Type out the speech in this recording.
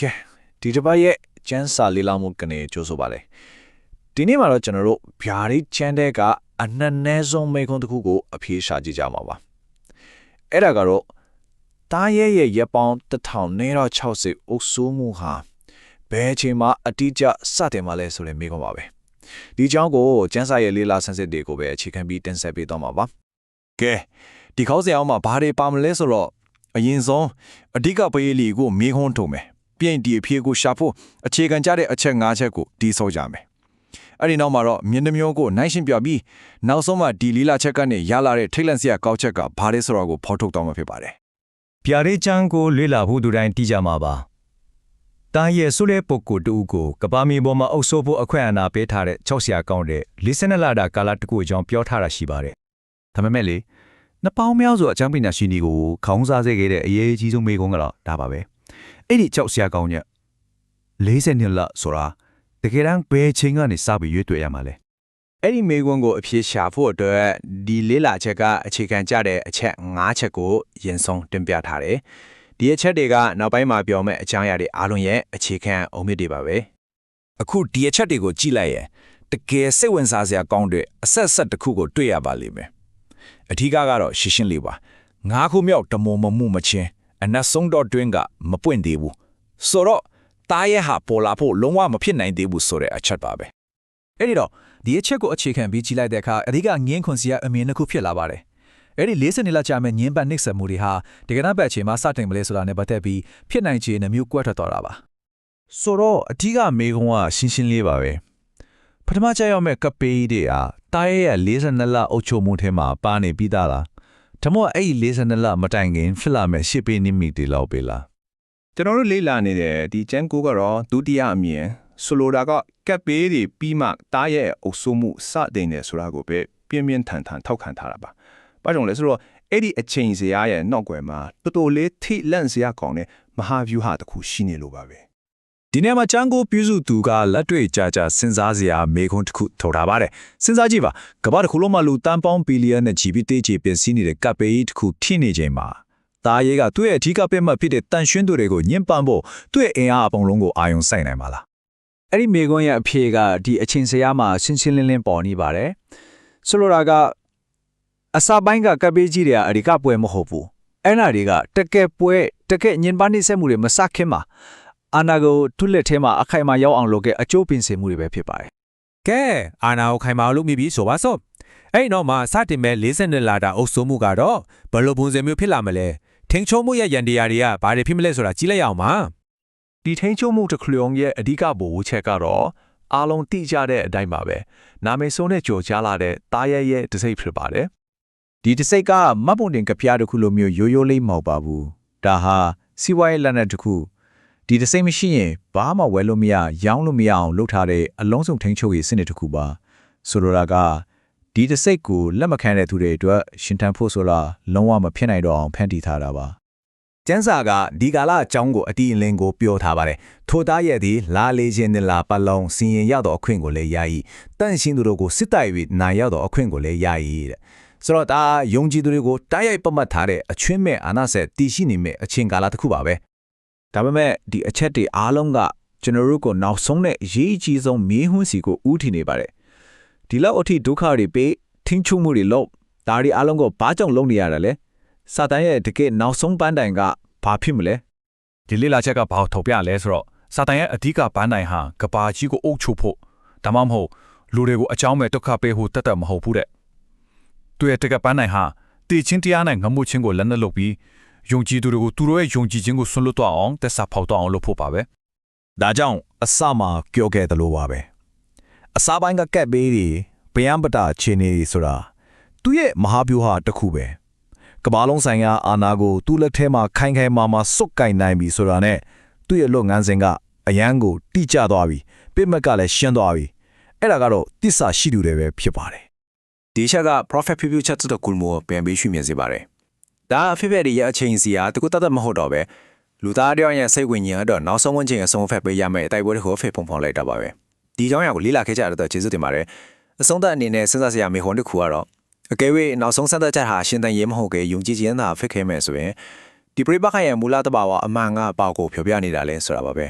ကဲဒီတစ်ပတ်ရဲ့ကျန်းစာလေးလောင်းမှုကနေကြိုးဆိုပါလေဒီနေ့မှာတော့ကျွန်တော်တို့ဗျာဒီချန်တဲ့ကအနည်းနည်းဆုံးမေခွန်းတစ်ခုကိုအဖြေရှာကြည့်ကြမှာပါအဲ့ဒါကတော့တားရဲရဲ့ရက်ပေါင်း1960အုပ်စိုးမှုဟာဘယ်အချိန်မှအတိအကျစတင်မှလဲဆိုတဲ့မေခွန်းပါပဲဒီအကြောင်းကိုကျန်းစာရဲ့လေးလာဆန်းစစ်တွေကိုပဲအခြေခံပြီးတင်ဆက်ပေးတော့မှာပါကဲဒီခေါင်းစဉ်အောင်မှာဘာတွေပါမလဲဆိုတော့အရင်ဆုံးအဓိကပေးလီကိုမေခွန်းထုံမယ် ပြင်ဒီအဖြေကိုရှာဖို့အခြေခံကြတဲ့အချက်၅ချက်ကိုတီးဆော့ကြမယ်အဲ့ဒီနောက်မှာတော့မြင်းနှမျိုးကိုနိုင်ရှင်းပြပြီးနောက်ဆုံးမှဒီလီလာချက်ကနေရလာတဲ့ထိတ်လန့်စရာကောက်ချက်ကဘာလဲဆိုတော့ကိုဖော်ထုတ်တော့မှာဖြစ်ပါတယ်ပြရိချမ်းကိုလေ့လာဖို့သူတိုင်းသိကြမှာပါ။တားရဲ့ဆုလဲပုဂ္ဂိုလ်တူကိုကဘာမီပေါ်မှာအုပ်ဆိုးဖို့အခွင့်အာဏာပေးထားတဲ့၆ဆရာကောင်းတဲ့လေးစနလာတာကာလတကူအကြောင်းပြောထားတာရှိပါတယ်ဒါပေမဲ့လေနှစ်ပေါင်းများစွာအချမ်းပညာရှင်တွေကိုခေါင်းစားစေခဲ့တဲ့အရေးကြီးဆုံးမိကုန်းကတော့ဒါပါပဲ အဲ့ဒီကြောက်စရာကောင်းည40နှစ်လဆိုတာတကယ်တမ်းဘယ်ချိန်ကနေစပြီးရွေးတွေ့ရမှာလဲအဲ့ဒီမေးခွန်းကိုအဖြေရှာဖို့အတွက်ဒီလေးလာချက်ကအခြေခံကြတဲ့အချက်၅ချက်ကိုယင်ဆုံးတင်ပြထားတယ်။ဒီအချက်တွေကနောက်ပိုင်းမှာပြောမယ့်အကြောင်းအရာတွေအားလုံးရဲ့အခြေခံအုံမြစ်တွေပါပဲအခုဒီအချက်တွေကိုကြည့်လိုက်ရင်တကယ်စိတ်ဝင်စားစရာကောင်းတဲ့အဆက်ဆက်တစ်ခုကိုတွေ့ရပါလိမ့်မယ်အထူးကတော့ရှင်းရှင်းလေးပါငါးခုမြောက်တမုံမမှုမချင်း အနက်ဆုံးတော့တွင်းကမပွင့်သေးဘူးဆိုတော့တားရဲ့ဟာပေါ်လာဖို့လုံးဝမဖြစ်နိုင်သေးဘူးဆိုတဲ့အချက်ပါပဲအဲ့ဒီတော့ဒီအချက်ကိုအခြေခံပြီးကြည့်လိုက်တဲ့အခါအဓိကငင်းခွန်စီကအမြင်တစ်ခုဖြစ်လာပါတယ်။အဲ့ဒီ40နှစ်လောက်ကြာမဲ့ငင်းပတ်နှိမ့်ဆက်မှုတွေဟာတကယ်တော့ဘက်အချိန်မှာစတင်မလဲဆိုတာနဲ့ပတ်သက်ပြီးဖြစ်နိုင်ခြေနှမျိုးကွက်ထွက်သွားတာပါဆိုတော့အထီးကမေကုန်းကရှင်းရှင်းလေးပါပဲပထမကျရောက်မဲ့ကပ်ပေးတွေဟာတားရဲ့42လအုပ်ချုပ်မှုထဲမှာပါနေပြီးသားလား ဒါမှမဟုတ်အဲ့ဒီ42လမတိုင်ခင်ဖြစ်လာမဲ့ရှစ်ပေးနိမိတ်တွေလောက်ပဲလားကျွန်တော်တို့လေ့လာနေတဲ့ဒီကျန်းကိုကတော့ဒုတိယအမြင်ဆိုလိုတာကကပ်ပေးတွေပြီးမှတားရဲ့အုပ်စိုးမှုစတင်တယ်ဆိုတာကိုပဲပြင်းပြင်းထန်ထန်ထောက်ခံထားတာပါ။ဘာကြောင့်လဲဆိုတော့အဲ့ဒီအချိန်စရာရဲ့နောက်ွယ်မှာတော်တော်လေးထိလန့်စရာကောင်းတဲ့မဟာဗျူဟာတစ်ခုရှိနေလို့ပါပဲ။ ဒီနေ့မှာချန်ကိုပြုစုသူကလက်တွေ့ကြကြစဉ်းစားစရာမေခွန်းတစ်ခုထုတ်ထားပါတယ်စဉ်းစားကြည့်ပါကမ္ဘာတစ်ခုလုံးမှာလူတန်ပေါင်းဘီလီယံနဲ့ GPT ကြီးပြင်စီးနေတဲ့ကပ်ပေကြီးတစ်ခုဖြစ်နေချိန်မှာတာရဲကသူ့ရဲ့အထီးကပင်မှဖြစ်တဲ့တန်ရှင်းသူတွေကိုညှဉ်းပန်းဖို့သူ့ရဲ့အင်အားအပုံလုံးကိုအာယုံစိုက်နိုင်ပါလားအဲ့ဒီမေကွန်းရဲ့အဖြေကဒီအချင်းစရာမှာရှင်းရှင်းလင်းလင်းပေါ်နေပါတယ်ဆိုလိုတာကအစာပိုင်းကကပ်ပေးကြီးတွေကအရိကပွဲမဟုတ်ဘူးအဲ့နာတွေကတကယ်ပွဲတကယ်ညင်ပန်းနှိမ့်ဆက်မှုတွေမစခင်မှာ အာနာကိုထုလက်ထဲမှာအခိုင်အမာရောက်အောင်လုပ်ခဲ့အကျိုးပင်စင်မှုတွေပဲဖြစ်ပါတယ်ကဲအာနာကိုခိုင်မာအောင်လုပ်မိပြီဆိုပါစို့အဲ့ဒီတော့မှစတင်မဲ့42လာတာအုပ်စိုးမှုကတော့ဘယ်လိုပုံစံမျိုးဖြစ်လာမလဲထင်းချုံမှုရဲ့ရန်တရားတွေကဘာတွေဖြစ်မလဲဆိုတာကြည့်လိုက်ရအောင်ပါဒီထိန်းချုပ်မှုတစ်ခုလုံးရဲ့အဓိကဘိုးချက်ကတော့အားလုံးသိကြတဲ့အတိုင်းပါပဲနာမည်ဆိုးနဲ့ကြော်ကြားလာတဲ့တားရဲရဲ့တစိမ့်ဖြစ်ပါတယ်ဒီတစ်စိတ်ကမတ်ပုံတင်ကဖျားတစ်ခုလိုမျိုးရိုးရိုးလေးမဟုတ်ပါဘူးဒါဟာစီးပွားရေးလက်နက်တစ်ခု ဒီတစ်စိတ်မရှိရင်ဘာမှဝယ်လို့မရရောင်းလို့မရအောင်လုပ်ထားတဲ့အလုံးစုံထိန်းချုပ်ရေးစနစ်တစ်ခုပါဆိုလိုတာကဒီတစ်စိတ်ကိုလက်မခံတဲ့သူတွေအတွက်ရှင်ထန်ဖို့ဆိုတာလုံးဝမဖြစ်နိုင်တော့အောင်ဖန်တီးထားတာပါ။ကျန်းစာကဒီကာလအကြောင်းကိုအတီအလင်းကိုပြောထားပါတယ်။ထိုသားရဲ့သည်လာလေခြင်းနဲ့လာပတ်လုံးစီရင်ရောက်တော့အခွင့်ကိုလည်းရ၏။တန့်ရှင်းသူတို့ကိုစစ်တိုက်ပြီးနိုင်ရောက်တော့အခွင့်ကိုလည်းရ၏တဲ့။ဆိုတော့ဒါယုံကြည်သူတွေကိုတိုက်ရိုက်ပတ်မှတ်ထားတဲ့အချွင်းမဲ့အာနာဆက်တည်ရှိနေမဲ့အချင်းကာလတစ်ခုပါပဲ။ ဒါပေမဲ့ဒီအချက်တွေအားလုံးကကျွန်တော်တို့ကိုနောက်ဆုံးနဲ့အရေးအကြီးဆုံးမြေးဟွန်းစီကိုဥထီနေပါတယ်ဒီလောက်အထိဒုက္ခတွေပေးထင်းချုံမှုတွေလို့ဒါတွေအားလုံးကိုဘာကြောင့်လုပ်နေရတာလဲစာတန်ရဲ့တကယ်နောက်ဆုံးပန်းတိုင်ကဘာဖြစ်မလဲဒီလေးလာချက်ကဘာကိုထုတ်ပြလဲဆိုတော့စာတန်ရဲ့အဓိကပန်းတိုင်ဟာကဘာကြီးကိုအုပ်ချုပ်ဖို့ဒါမှမဟုတ်လူတွေကိုအကြောင်းမဲ့ဒုက္ခပေးဖို့တတ်တတ်မဟုတ်ဘူးတဲ့သူရဲ့တကပန်းတိုင်ဟာတည်ချင်းတရားနဲ့ငမှုချင်းကိုလက်နက်လုပ်ပြီး ယုံကြည်သူတွေကိုသူတို့ရဲ့ယုံကြည်ခြင်းကိုဆွန့်လွတ်တော့အောင်တက်စာဖောက်တော့အောင်လုပ်ဖို့ပါပဲဒါကြောင့်အစမှာပြောခဲ့သလိုပါပဲအစာပိုင်းကကက်ပေးတွေဗယံပတာခြေနေတွေဆိုတာသူ့ရဲ့မဟာဗျူဟာတစ်ခုပဲကမ္ဘာလုံးဆိုင်ရာအာဏာကိုသူ့လက်ထဲမှာခိုင်ခိုင်မာမာစွတ်ကင်နိုင်ပြီဆိုတာနဲ့သူ့ရဲ့လုပ်ငန်းစဉ်ကအရန်ကိုတိကျသွားပြီပြစ်မှတ်ကလည်းရှင်းသွားပြီအဲ့ဒါကတော့တစ္ဆာရှိသူတွေပဲဖြစ်ပါတယ်ဒီချက်က profit ဖြူဖြူချက်တဲ့ကူမိုပြန်ပြီးရှုမြင်စေပါတယ်။ ဒါအဖြစ်ဖြစ်ရဲ့အချိန်စီဟာတကူတတ်တတ်မဟုတ်တော့ပဲလူသားတယောက်ရဲ့စိတ်ဝိညာဉ်အတွက်နောက်ဆုံးဝင်ခြင်းအဆုံးအဖက်ပေးရမယ်အတိုက်ပွဲတွေကိုဖေဖုံဖုံလိုက်တာပါပဲ။ဒီကြောင်းရကိုလေးလာခဲ့ကြတဲ့အတွက်ကျေးဇူးတင်ပါတယ်။အဆုံးသတ်အနေနဲ့စဉ်းစားစရာမေခွန်းတစ်ခုကတော့အကယ်၍နောက်ဆုံးဆက်သက်ချက်ဟာရှင်တန်ရေးမဟုတ်ကေယုံကြည်ခြင်းသာဖြစ်ခဲ့မယ်ဆိုရင်ဒီပြိပခတ်ရဲ့မူလတဘာဝအမှန်ကပေါကိုဖြောပြနေတာလဲဆိုတာပါပဲ